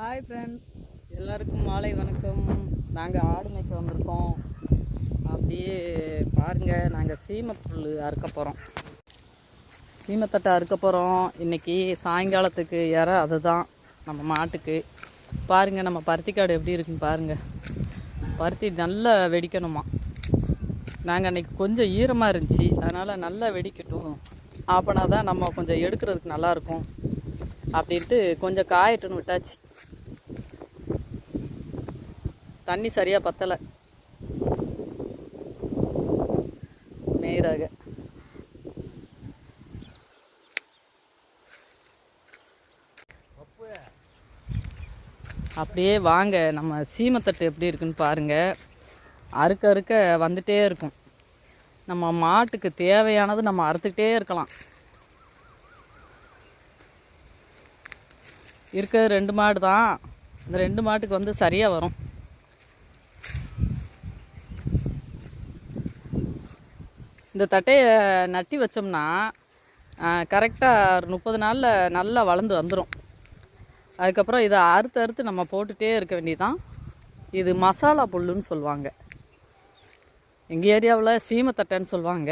Hi friends எல்லாருக்கும் மாலை வணக்கம். நாங்கள் ஆடு மேய்க்க வந்திருக்கோம். அப்படியே பாருங்கள் நாங்கள் சீமப்புல் அறுக்க போகிறோம் சீமத்தட்டை அறுக்க போகிறோம் இன்றைக்கி சாயங்காலத்துக்கு இற அதுதான் நம்ம மாட்டுக்கு. பாருங்கள் நம்ம பருத்தி காடு எப்படி இருக்குன்னு பாருங்கள் பருத்தி நல்லா வெடிக்கணுமா. நாங்கள் அன்றைக்கி கொஞ்சம் ஈரமாக இருந்துச்சு. அதனால் நல்லா வெடிக்கட்டும். அப்போனா தான் நம்ம கொஞ்சம் எடுக்கிறதுக்கு நல்லாயிருக்கும் அப்படின்ட்டு கொஞ்சம் காயட்டுன்னு விட்டாச்சு. தண்ணி சரியாக பத்தலை. நேராக. அப்படியே வாங்க நம்ம சீமத்தட்டு எப்படி இருக்குன்னு பாருங்கள் அறுக்க அறுக்க வந்துட்டே இருக்கும். நம்ம மாட்டுக்கு தேவையானது நம்ம அறுத்துக்கிட்டே இருக்கலாம். இருக்கிறது ரெண்டு மாடு தான். இந்த ரெண்டு மாட்டுக்கு வந்து சரியாக வரும். இந்த தட்டையை நட்டி வச்சோம்னா கரெக்டாக ஒரு முப்பது நாளில் நல்லா வளர்ந்து வந்துடும் அதுக்கப்புறம் இதை அறுத்து அறுத்து நம்ம போட்டுகிட்டே இருக்க வேண்டியதான் இது மசாலா புல்லுன்னு சொல்லுவாங்க. எங்கள் ஏரியாவில் சீமத்தட்டைன்னு சொல்லுவாங்க.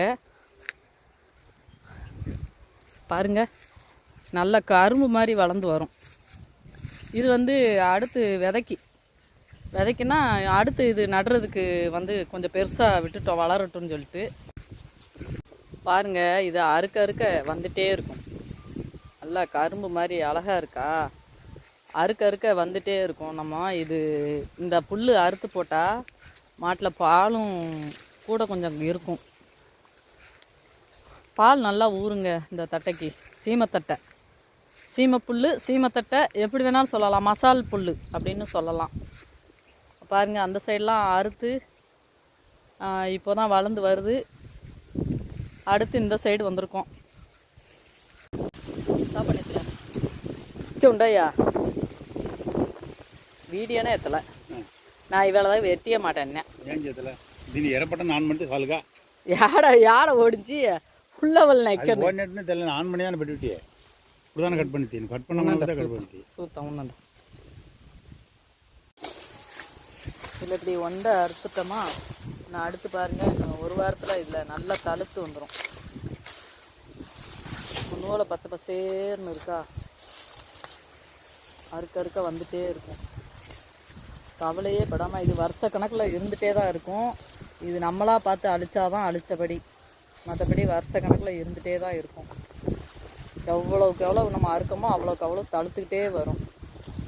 பாருங்க நல்ல கரும்பு மாதிரி வளர்ந்து வரும். இது வந்து அடுத்து விதைக்கு. விதைக்குன்னா அடுத்து இது நடுறதுக்கு வந்து கொஞ்சம் பெருசாக விட்டுட்டோம் வளரட்டும்னு சொல்லிட்டு. பாருங்க இது அறுக்க அறுக்க வந்துட்டே இருக்கும். நல்லா கரும்பு மாதிரி அழகா இருக்கா? அறுக்க அறுக்க வந்துட்டே இருக்கும். நம்ம இது இந்த புல் அறுத்து போட்டால் மாட்டில் பாலும் கூட கொஞ்சம் இருக்கும். பால் நல்லா ஊறுங்க இந்த தட்டைக்கு. சீமத்தட்டை. சீமப்புல் சீமத்தட்டை எப்படி வேணாலும் சொல்லலாம். மசால் புல் அப்படின்னு சொல்லலாம். பாருங்கள் அந்த சைடெலாம் அறுத்து இப்போ தான் வளர்ந்து வருது. அடுத்து இந்த சைடு வந்திருக்கோம் சாப்பிடுறேன் உண்டாயா வீடியோனே எத்தலை நான் இவ்வளோ வெட்டிய மாட்டேன் ఏం చేతలే దీన్ని ఎర్రపట్ట నానమంటే చాలుగా யாட யாட ஓடிச்சு ஃபுல்லவல் అది நைக்கணும் ఓడినట్టునే తెల్ల నాన్ మణి అని పెట్టి ఇప్పుడు దాన్ని కట్ பண்ணி తీను కట్ பண்ண కట్ பண்ணி சூத்தம் ஒன்று இதில் இப்படி ஒண்டை அறுத்துட்டோமா நான் அடுத்து பாருங்க இன்னும் ஒரு வாரத்தில் இதில் நல்லா தழுத்து வந்துடும் நூலை பச்சை பசேர்னு இருக்கா? அறுக்க அறுக்க வந்துட்டே இருக்கும். கவலையே படாமல் இது வருஷ கணக்கில் இருந்துகிட்டே தான் இருக்கும். இது நம்மளாக பார்த்து அழிச்சாதான் அழிச்சபடி. மற்றபடி வருஷ கணக்கில் இருந்துகிட்டே தான் இருக்கும். எவ்வளோக்கு எவ்வளோ நம்ம அறுக்கமோ அவ்வளோக்கு அவ்வளோ தழுத்துக்கிட்டே வரும்.